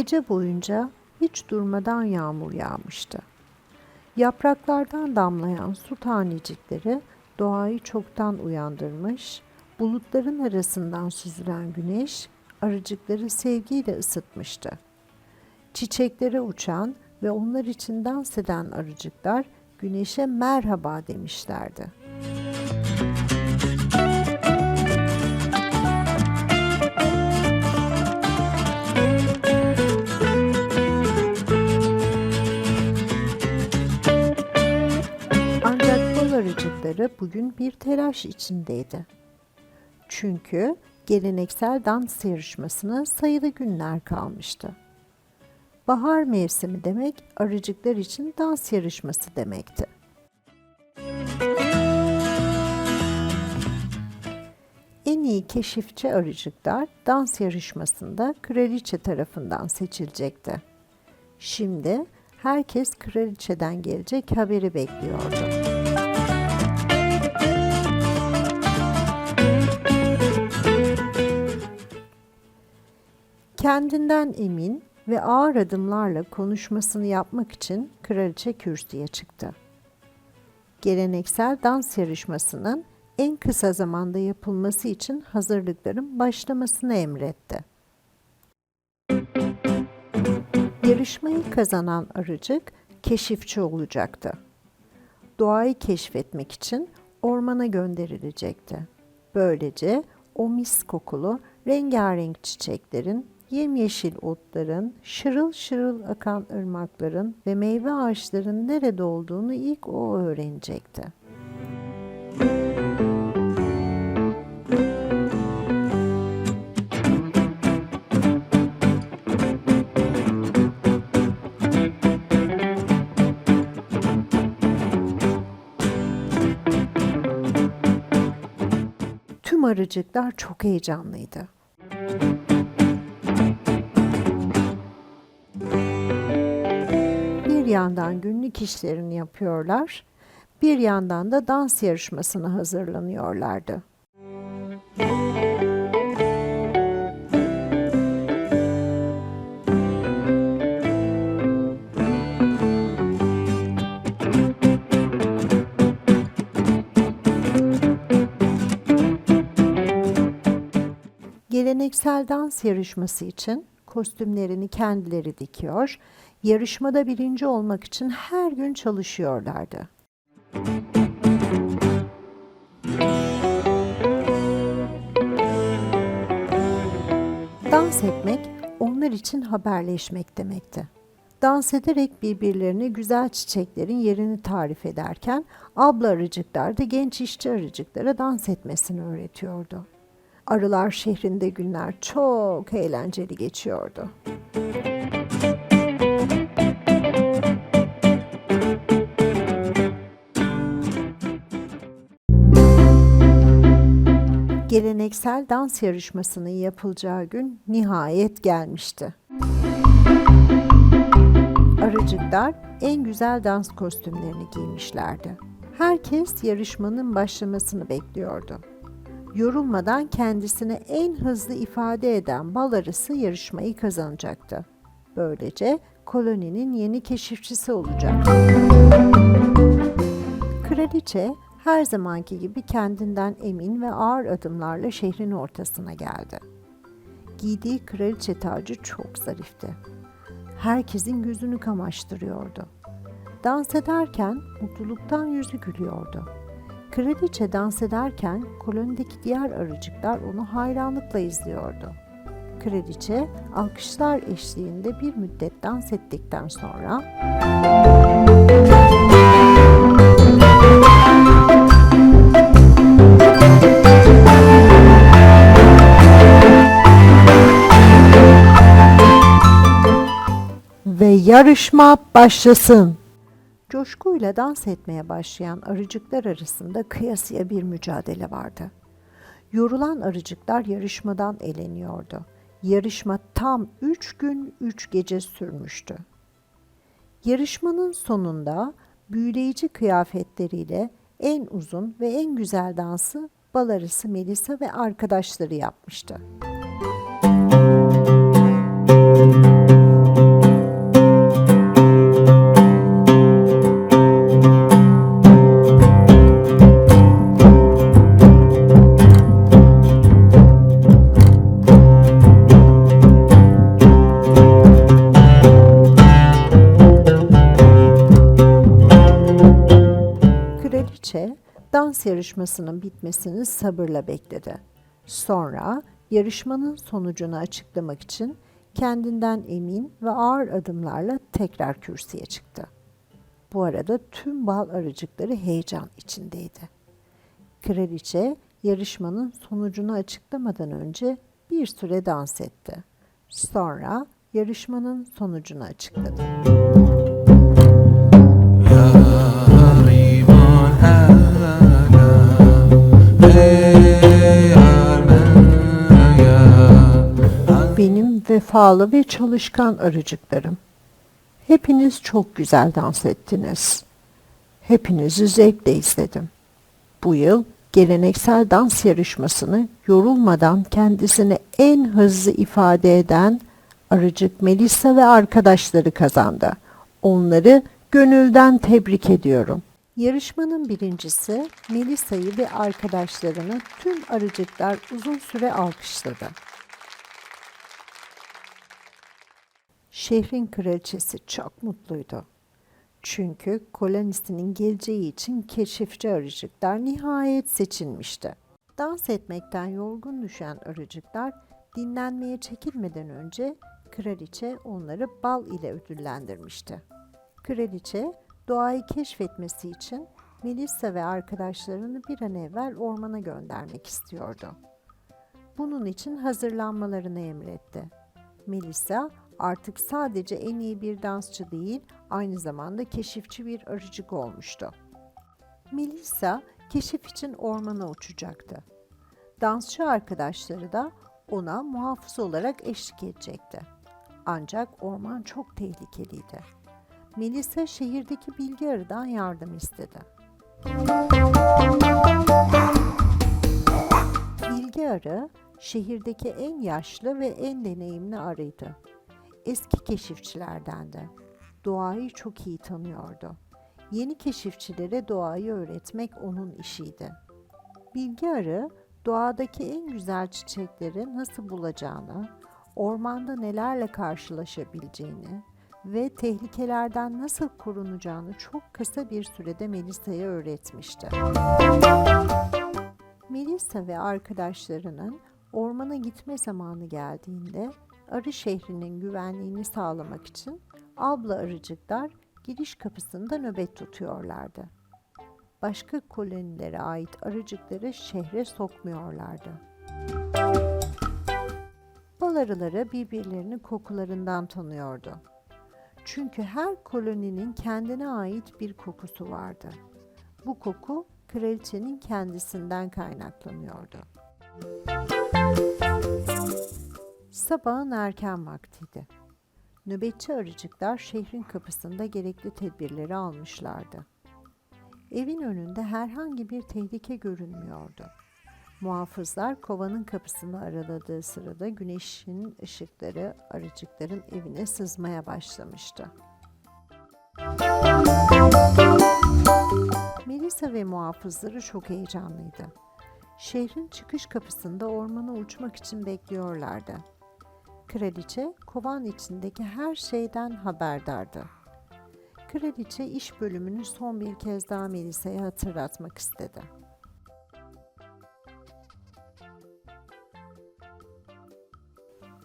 Gece boyunca hiç durmadan yağmur yağmıştı. Yapraklardan damlayan su tanecikleri doğayı çoktan uyandırmış, bulutların arasından süzülen güneş arıcıkları sevgiyle ısıtmıştı. Çiçeklere uçan ve onlar için dans eden arıcıklar güneşe merhaba demişlerdi. Ancak arıcıkları bugün bir telaş içindeydi. Çünkü geleneksel dans yarışmasına sayılı günler kalmıştı. Bahar mevsimi demek arıcıklar için dans yarışması demekti. En iyi keşifçi arıcıklar dans yarışmasında kraliçe tarafından seçilecekti. Şimdi herkes kraliçeden gelecek haberi bekliyordu. Kendinden emin ve ağır adımlarla konuşmasını yapmak için kraliçe kürsüye çıktı. Geleneksel dans yarışmasının en kısa zamanda yapılması için hazırlıkların başlamasını emretti. Yarışmayı kazanan arıcık keşifçi olacaktı. Doğayı keşfetmek için ormana gönderilecekti. Böylece o mis kokulu rengarenk çiçeklerin, yemyeşil otların, şırıl şırıl akan ırmakların ve meyve ağaçların nerede olduğunu ilk o öğrenecekti. Tüm arıcıklar çok heyecanlıydı. Bir yandan günlük işlerini yapıyorlar, bir yandan da dans yarışmasına hazırlanıyorlardı. Geleneksel dans yarışması için kostümlerini kendileri dikiyor, yarışmada birinci olmak için her gün çalışıyorlardı. Dans etmek onlar için haberleşmek demekti. Dans ederek birbirlerine güzel çiçeklerin yerini tarif ederken abla arıcıklar da genç işçi arıcıklara dans etmesini öğretiyordu. Arılar şehrinde günler çok eğlenceli geçiyordu. Geleneksel dans yarışmasının yapılacağı gün nihayet gelmişti. Arıcıklar en güzel dans kostümlerini giymişlerdi. Herkes yarışmanın başlamasını bekliyordu. Yorulmadan kendisini en hızlı ifade eden bal arısı yarışmayı kazanacaktı. Böylece koloninin yeni keşifçisi olacak. Kraliçe her zamanki gibi kendinden emin ve ağır adımlarla şehrin ortasına geldi. Giydiği kraliçe tacı çok zarifti. Herkesin gözünü kamaştırıyordu. Dans ederken mutluluktan yüzü gülüyordu. Kraliçe dans ederken kolonideki diğer arıcıklar onu hayranlıkla izliyordu. Kraliçe alkışlar eşliğinde bir müddet dans ettikten sonra yarışma başlasın. Coşkuyla dans etmeye başlayan arıcıklar arasında kıyasıya bir mücadele vardı. Yorulan arıcıklar yarışmadan eleniyordu. Yarışma tam üç gün üç gece sürmüştü. Yarışmanın sonunda büyüleyici kıyafetleriyle en uzun ve en güzel dansı bal arısı Melisa ve arkadaşları yapmıştı. Yarışmasının bitmesini sabırla bekledi. Sonra yarışmanın sonucunu açıklamak için kendinden emin ve ağır adımlarla tekrar kürsüye çıktı. Bu arada tüm bal arıcıkları heyecan içindeydi. Kraliçe yarışmanın sonucunu açıklamadan önce bir süre dans etti. Sonra yarışmanın sonucunu açıkladı. Rivan vefalı ve çalışkan arıcıklarım. Hepiniz çok güzel dans ettiniz. Hepinizi zevkle izledim. Bu yıl geleneksel dans yarışmasını yorulmadan kendisini en hızlı ifade eden arıcık Melissa ve arkadaşları kazandı. Onları gönülden tebrik ediyorum. Yarışmanın birincisi Melissa'yı ve arkadaşlarını tüm arıcıklar uzun süre alkışladı. Şehrin kraliçesi çok mutluydu. Çünkü kolonisinin geleceği için keşifçi arıcıklar nihayet seçilmişti. Dans etmekten yorgun düşen arıcıklar dinlenmeye çekilmeden önce kraliçe onları bal ile ödüllendirmişti. Kraliçe doğayı keşfetmesi için Melissa ve arkadaşlarını bir an evvel ormana göndermek istiyordu. Bunun için hazırlanmalarını emretti. Melissa artık sadece en iyi bir dansçı değil, aynı zamanda keşifçi bir arıcık olmuştu. Melissa keşif için ormana uçacaktı. Dansçı arkadaşları da ona muhafız olarak eşlik edecekti. Ancak orman çok tehlikeliydi. Melissa şehirdeki bilgi arıdan yardım istedi. Bilgi arı şehirdeki en yaşlı ve en deneyimli arıydı. Eski keşifçilerdendi. Doğayı çok iyi tanıyordu. Yeni keşifçilere doğayı öğretmek onun işiydi. Bilgi arı doğadaki en güzel çiçekleri nasıl bulacağını, ormanda nelerle karşılaşabileceğini ve tehlikelerden nasıl korunacağını çok kısa bir sürede Melisa'ya öğretmişti. Melissa ve arkadaşlarının ormana gitme zamanı geldiğinde arı şehrinin güvenliğini sağlamak için abla arıcıklar giriş kapısında nöbet tutuyorlardı. Başka kolonilere ait arıcıkları şehre sokmuyorlardı. Bal arıları birbirlerini kokularından tanıyordu. Çünkü her koloninin kendine ait bir kokusu vardı. Bu koku kraliçenin kendisinden kaynaklanıyordu. Sabahın erken vaktiydi. Nöbetçi arıcıklar şehrin kapısında gerekli tedbirleri almışlardı. Evin önünde herhangi bir tehlike görünmüyordu. Muhafızlar kovanın kapısını araladığı sırada güneşin ışıkları arıcıkların evine sızmaya başlamıştı. Melisa ve muhafızları çok heyecanlıydı. Şehrin çıkış kapısında ormana uçmak için bekliyorlardı. Kraliçe kovan içindeki her şeyden haberdardı. Kraliçe iş bölümünü son bir kez daha Melisa'ya hatırlatmak istedi.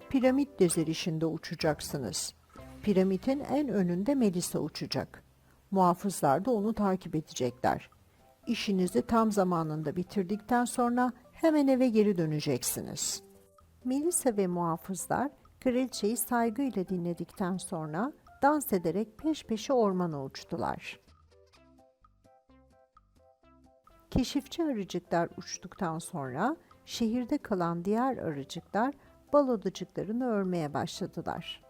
Piramit dizilişinde uçacaksınız. Piramidin en önünde Melisa uçacak. Muhafızlar da onu takip edecekler. İşinizi tam zamanında bitirdikten sonra hemen eve geri döneceksiniz. Melisa ve muhafızlar kraliçeyi saygıyla dinledikten sonra dans ederek peş peşe ormana uçtular. Keşifçi arıcıklar uçtuktan sonra şehirde kalan diğer arıcıklar bal odacıklarını örmeye başladılar.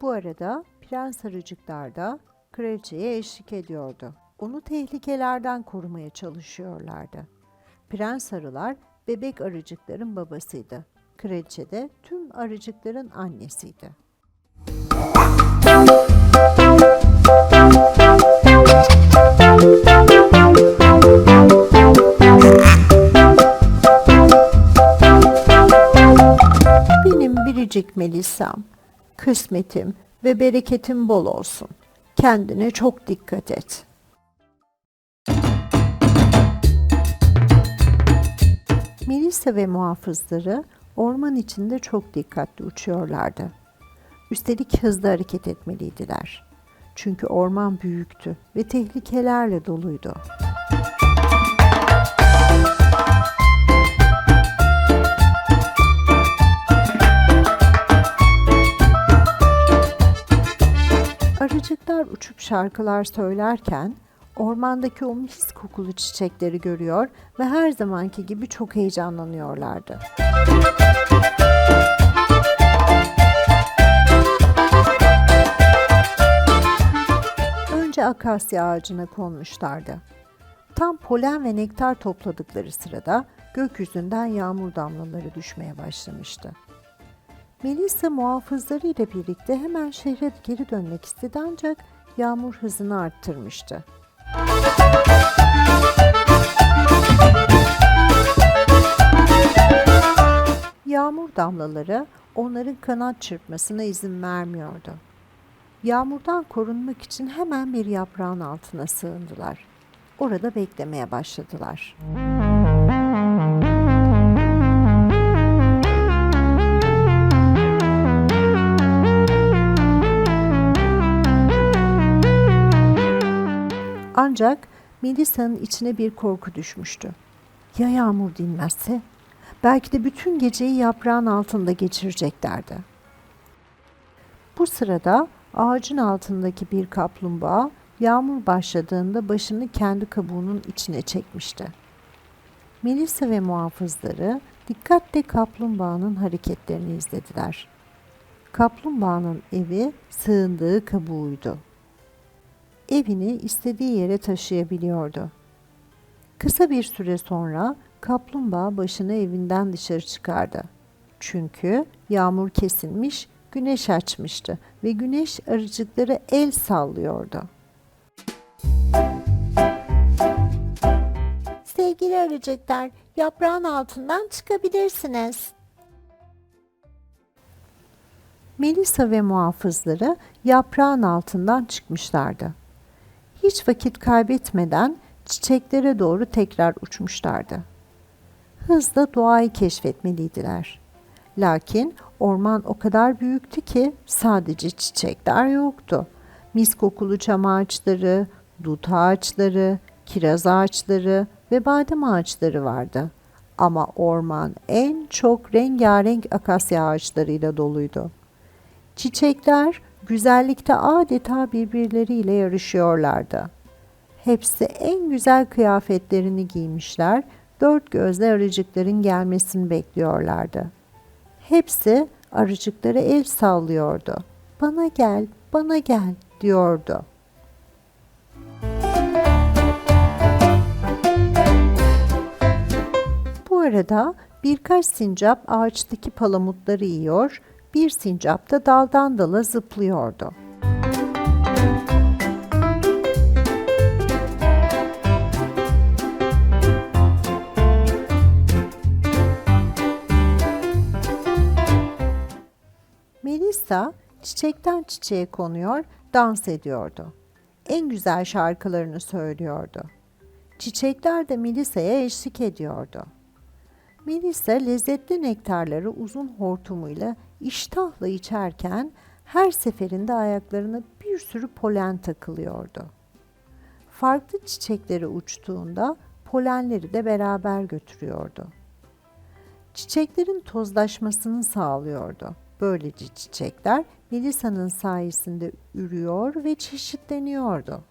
Bu arada prens arıcıklar da kraliçeye eşlik ediyordu. Onu tehlikelerden korumaya çalışıyorlardı. Prens arılar bebek arıcıkların babasıydı. Kraliçe de tüm arıcıkların annesiydi. Benim biricik Melisa'm, kısmetim ve bereketim bol olsun. Kendine çok dikkat et. Melisa ve muhafızları orman içinde çok dikkatli uçuyorlardı. Üstelik hızlı hareket etmeliydiler. Çünkü orman büyüktü ve tehlikelerle doluydu. Arıcıklar uçup şarkılar söylerken ormandaki o mis kokulu çiçekleri görüyor ve her zamanki gibi çok heyecanlanıyorlardı. Önce akasya ağacına konmuşlardı. Tam polen ve nektar topladıkları sırada gökyüzünden yağmur damlaları düşmeye başlamıştı. Melisa muhafızları ile birlikte hemen şehre geri dönmek istedi ancak yağmur hızını arttırmıştı. Yağmur damlaları onların kanat çırpmasına izin vermiyordu. Yağmurdan korunmak için hemen bir yaprağın altına sığındılar. Orada beklemeye başladılar. Ancak Melisa'nın içine bir korku düşmüştü. Ya yağmur dinmezse? Belki de bütün geceyi yaprağın altında geçireceklerdi. Bu sırada ağacın altındaki bir kaplumbağa yağmur başladığında başını kendi kabuğunun içine çekmişti. Melisa ve muhafızları dikkatle kaplumbağanın hareketlerini izlediler. Kaplumbağanın evi sığındığı kabuğuydu. Evini istediği yere taşıyabiliyordu. Kısa bir süre sonra kaplumbağa başını evinden dışarı çıkardı. Çünkü yağmur kesilmiş, güneş açmıştı ve güneş arıcıkları el sallıyordu. Sevgili arıcıklar, yaprağın altından çıkabilirsiniz. Melisa ve muhafızları yaprağın altından çıkmışlardı. Hiç vakit kaybetmeden çiçeklere doğru tekrar uçmuşlardı. Hızla doğayı keşfetmeliydiler. Lakin orman o kadar büyüktü ki sadece çiçekler yoktu. Mis kokulu çam ağaçları, dut ağaçları, kiraz ağaçları ve badem ağaçları vardı. Ama orman en çok rengarenk akasya ağaçlarıyla doluydu. Çiçekler güzellikte adeta birbirleriyle yarışıyorlardı. Hepsi en güzel kıyafetlerini giymişler, dört gözle arıcıkların gelmesini bekliyorlardı. Hepsi arıcıklara el sallıyordu. Bana gel, bana gel diyordu. Bu arada birkaç sincap ağaçtaki palamutları yiyor, bir sincap da daldan dala zıplıyordu. Melissa çiçekten çiçeğe konuyor, dans ediyordu. En güzel şarkılarını söylüyordu. Çiçekler de Melisa'ya eşlik ediyordu. Melissa lezzetli nektarları uzun hortumuyla iştahla içerken her seferinde ayaklarına bir sürü polen takılıyordu. Farklı çiçeklere uçtuğunda polenleri de beraber götürüyordu. Çiçeklerin tozlaşmasını sağlıyordu. Böylece çiçekler Melisa'nın sayesinde ürüyor ve çeşitleniyordu.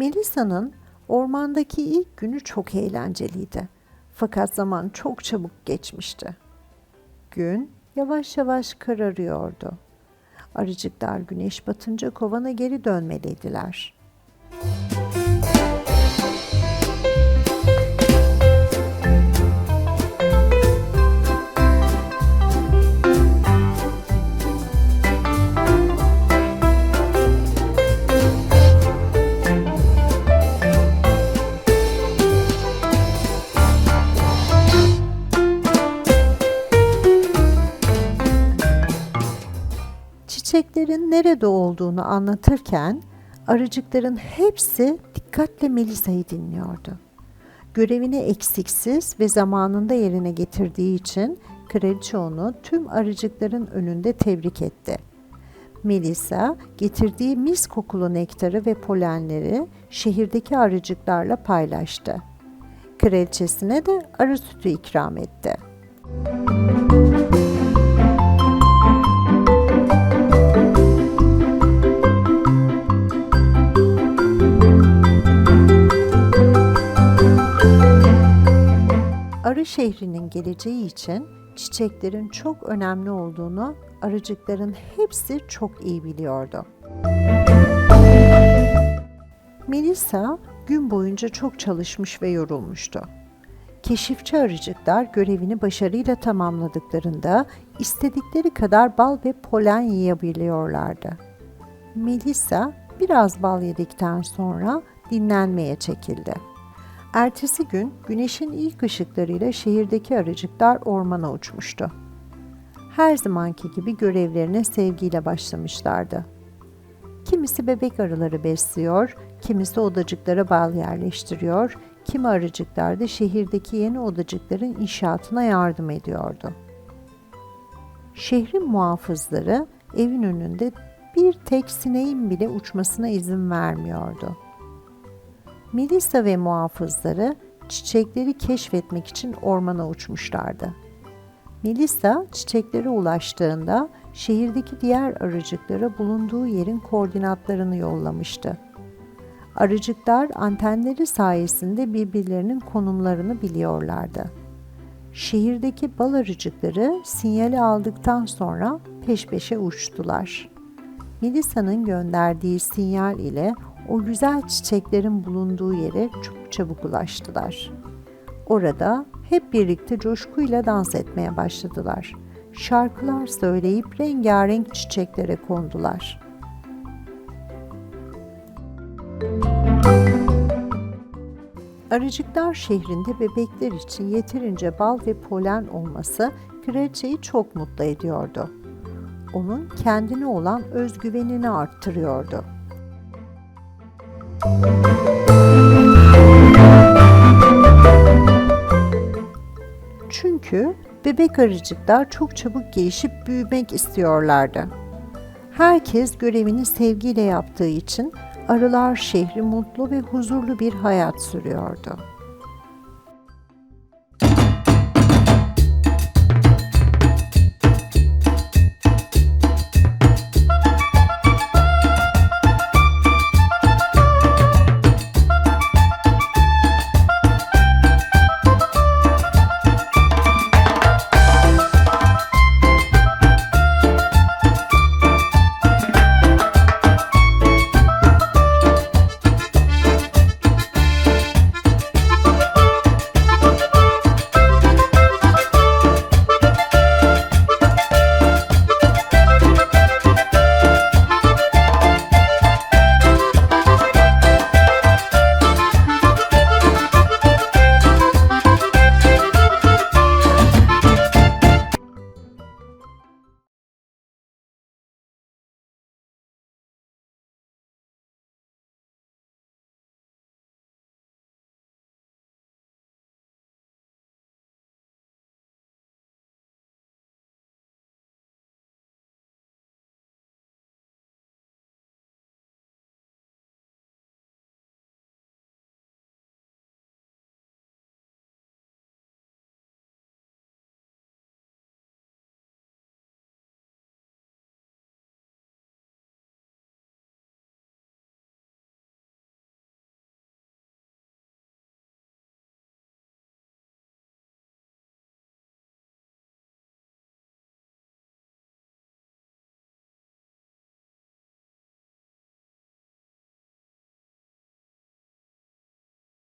Melisa'nın ormandaki ilk günü çok eğlenceliydi. Fakat zaman çok çabuk geçmişti. Gün yavaş yavaş kararıyordu. Arıcıklar güneş batınca kovana geri dönmeliydiler. Nerede olduğunu anlatırken arıcıkların hepsi dikkatle Melisa'yı dinliyordu. Görevini eksiksiz ve zamanında yerine getirdiği için kraliçe onu tüm arıcıkların önünde tebrik etti. Melisa getirdiği mis kokulu nektarı ve polenleri şehirdeki arıcıklarla paylaştı. Kraliçesine de arı sütü ikram etti. Arı şehrinin geleceği için çiçeklerin çok önemli olduğunu arıcıkların hepsi çok iyi biliyordu. Melisa gün boyunca çok çalışmış ve yorulmuştu. Keşifçi arıcıklar görevini başarıyla tamamladıklarında istedikleri kadar bal ve polen yiyebiliyorlardı. Melisa biraz bal yedikten sonra dinlenmeye çekildi. Ertesi gün güneşin ilk ışıklarıyla şehirdeki arıcıklar ormana uçmuştu. Her zamanki gibi görevlerine sevgiyle başlamışlardı. Kimisi bebek arıları besliyor, kimisi odacıklara bal yerleştiriyor, kimi arıcıklar da şehirdeki yeni odacıkların inşaatına yardım ediyordu. Şehrin muhafızları evin önünde bir tek sineğin bile uçmasına izin vermiyordu. Melisa ve muhafızları çiçekleri keşfetmek için ormana uçmuşlardı. Melisa çiçeklere ulaştığında şehirdeki diğer arıcıklara bulunduğu yerin koordinatlarını yollamıştı. Arıcıklar antenleri sayesinde birbirlerinin konumlarını biliyorlardı. Şehirdeki bal arıcıkları sinyali aldıktan sonra peş peşe uçtular. Melisa'nın gönderdiği sinyal ile o güzel çiçeklerin bulunduğu yere çok çabuk ulaştılar. Orada hep birlikte coşkuyla dans etmeye başladılar. Şarkılar söyleyip rengarenk çiçeklere kondular. Arıcıklar şehrinde bebekler için yeterince bal ve polen olması kraliçeyi çok mutlu ediyordu. Onun kendine olan özgüvenini arttırıyordu. Çünkü bebek arıcıklar çok çabuk gelişip büyümek istiyorlardı. Herkes görevini sevgiyle yaptığı için arılar şehri mutlu ve huzurlu bir hayat sürüyordu.